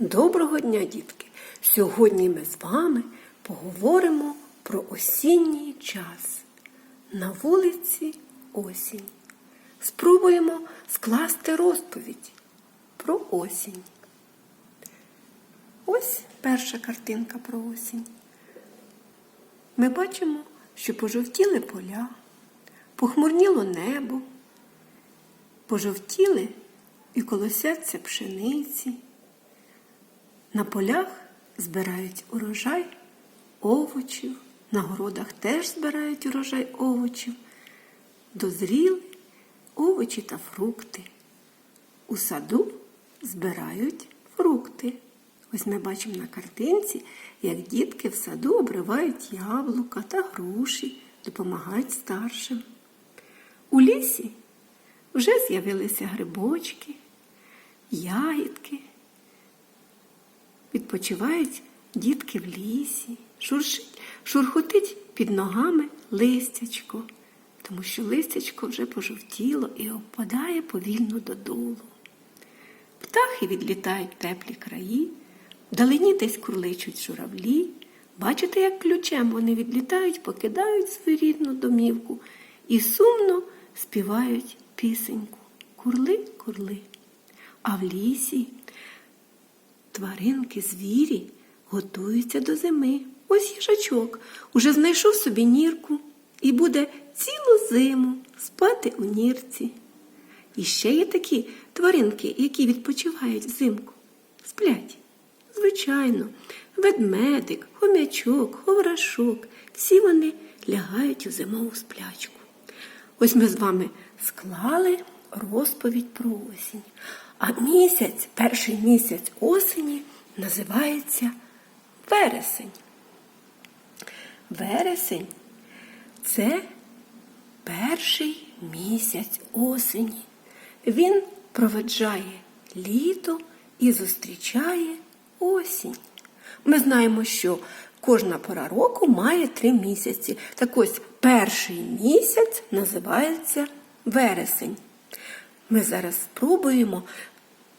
Доброго дня, дітки! Сьогодні ми з вами поговоримо про осінній час. На вулиці осінь. Спробуємо скласти розповідь про осінь. Ось перша картинка про осінь. Ми бачимо, що пожовтіли поля, похмурніло небо, пожовтіли і колосяться пшениці. На полях збирають урожай овочів, на городах теж збирають урожай овочів, дозріли овочі та фрукти. У саду збирають фрукти. Ось ми бачимо на картинці, як дітки в саду обривають яблука та груші, допомагають старшим. У лісі вже з'явилися грибочки, ягідки. Відпочивають дітки в лісі, шуршить, шурхотить під ногами листячко, тому що листячко вже пожовтіло і опадає повільно додолу. Птахи відлітають в теплі краї, вдалині десь курличуть журавлі. Бачите, як ключем вони відлітають, покидають свою рідну домівку і сумно співають пісеньку Курли, курли. А в лісі Тваринки, звірі готуються до зими. Ось їжачок уже знайшов собі нірку і буде цілу зиму спати у нірці. І ще є такі тваринки, які відпочивають взимку. Сплять. Звичайно, ведмедик, хомячок, ховрашок. Всі вони лягають у зимову сплячку. Ось ми з вами склали розповідь про осінь. А місяць, перший місяць осені називається вересень. Вересень це перший місяць осені. Він проведжає літо і зустрічає осінь. Ми знаємо, що кожна пора року має три місяці. Так ось перший місяць називається вересень. Ми зараз спробуємо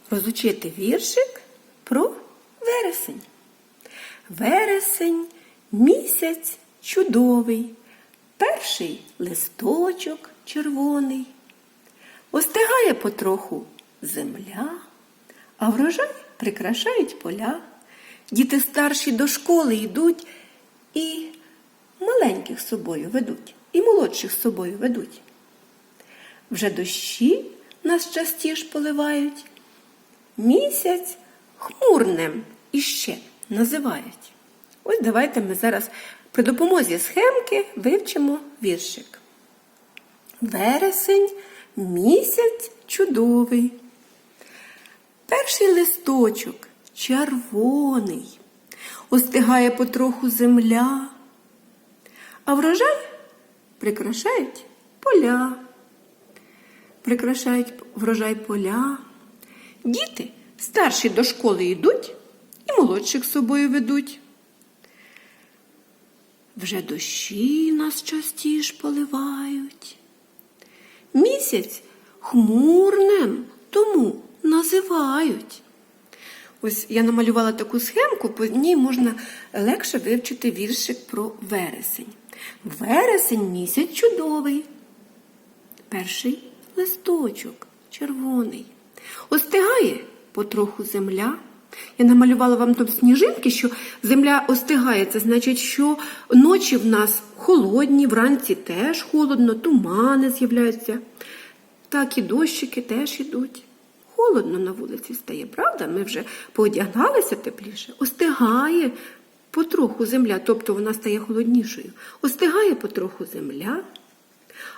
розучити віршик про вересень. Вересень місяць чудовий, перший листочок червоний. Остигає потроху земля, а врожай прикрашають поля. Діти старші до школи йдуть і маленьких з собою ведуть, і молодших з собою ведуть. Вже дощі нас частіш поливають. Місяць хмурним іще називають. Ось давайте ми зараз при допомозі схемки вивчимо віршик. Вересень місяць чудовий. Перший листочок червоний, остигає потроху земля, а врожай прикрашають поля прикрашають врожай поля. Діти старші до школи йдуть і молодших з собою ведуть. Вже дощі нас частіш поливають. Місяць хмурним тому називають. Ось я намалювала таку схемку, по ній можна легше вивчити віршик про вересень. Вересень місяць чудовий. Перший листочок червоний. Остигає потроху земля. Я намалювала вам тут сніжинки, що земля остигає. Це значить, що ночі в нас холодні, вранці теж холодно, тумани з'являються. Так і дощики теж ідуть. Холодно на вулиці стає, правда? Ми вже поодягалися тепліше. Остигає потроху земля, тобто вона стає холоднішою. Остигає потроху земля.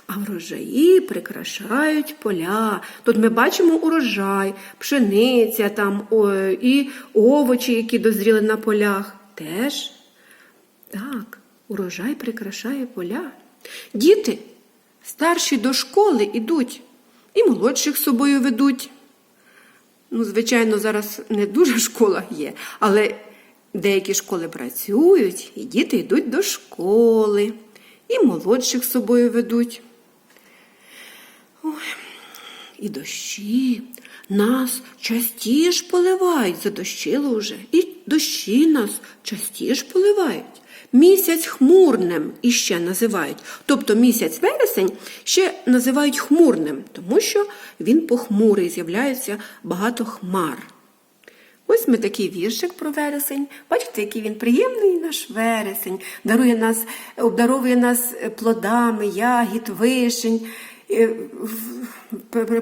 А врожаї прикрашають поля. Тут ми бачимо урожай, пшениця там і овочі, які дозріли на полях. Теж так, урожай прикрашає поля. Діти старші до школи йдуть і молодших з собою ведуть. Ну, звичайно, зараз не дуже школа є, але деякі школи працюють, і діти йдуть до школи, і молодших з собою ведуть. Ой, і дощі нас частіш поливають, задощило вже, і дощі нас частіш поливають. Місяць хмурним іще називають. Тобто місяць вересень ще називають хмурним, тому що він похмурий, з'являється багато хмар. Ось ми такий віршик про вересень. Бачите, який він приємний наш вересень, дарує нас, обдаровує нас плодами, ягід, вишень. е,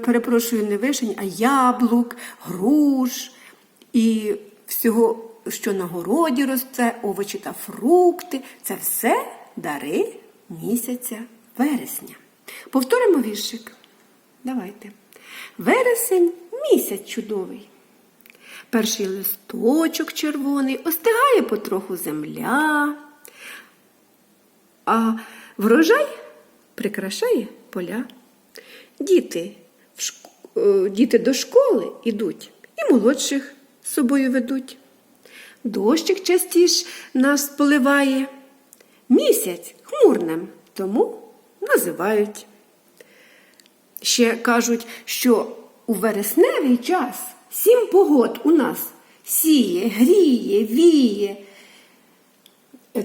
Перепрошую, не вишень, а яблук, груш і всього, що на городі росте, овочі та фрукти. Це все дари місяця вересня. Повторимо віршик. Давайте. Вересень місяць чудовий. Перший листочок червоний, остигає потроху земля, а врожай прикрашає поля. Діти, в шк... е, діти до школи йдуть і молодших з собою ведуть. Дощик частіш нас поливає, місяць хмурним, тому називають. Ще кажуть, що у вересневий час сім погод у нас сіє, гріє, віє,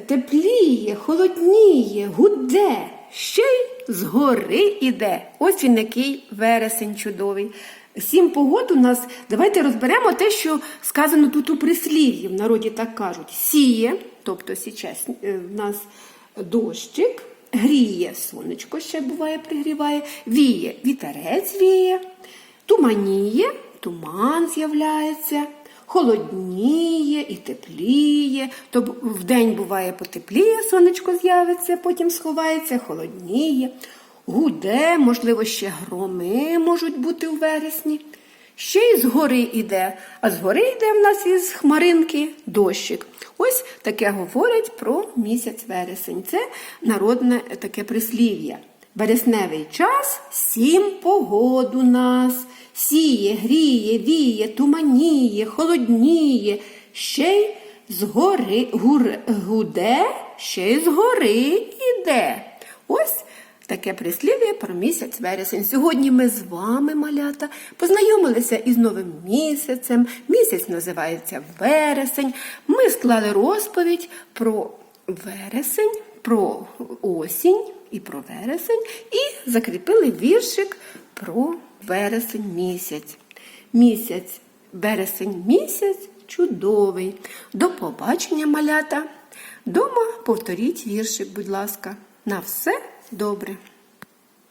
тепліє, холодніє, гуде, ще й згори іде. Ось він який вересень чудовий. Сім погод у нас. Давайте розберемо те, що сказано тут у прислів'ї. В народі так кажуть: сіє, тобто сейчас е, в нас дощик, гріє, сонечко ще буває, пригріває, віє, вітерець віє, туманіє, туман з'являється, холодніє і тепліє. То вдень буває потепліє, сонечко з'явиться, потім сховається, холодніє. Гуде, можливо, ще громи можуть бути у вересні. Ще й згори йде, а згори йде в нас із хмаринки дощик. Ось таке говорять про місяць вересень. Це народне таке прислів'я. Вересневий час сім у нас. Сіє, гріє, віє, туманіє, холодніє, ще й згори гур, гуде, ще й згори іде. Ось Таке прислів'я про місяць вересень. Сьогодні ми з вами, малята, познайомилися із новим місяцем. Місяць називається вересень. Ми склали розповідь про вересень, про осінь і про вересень, і закріпили віршик про вересень місяць. Місяць, вересень місяць чудовий. До побачення, малята. Дома повторіть віршик, будь ласка. На все добре.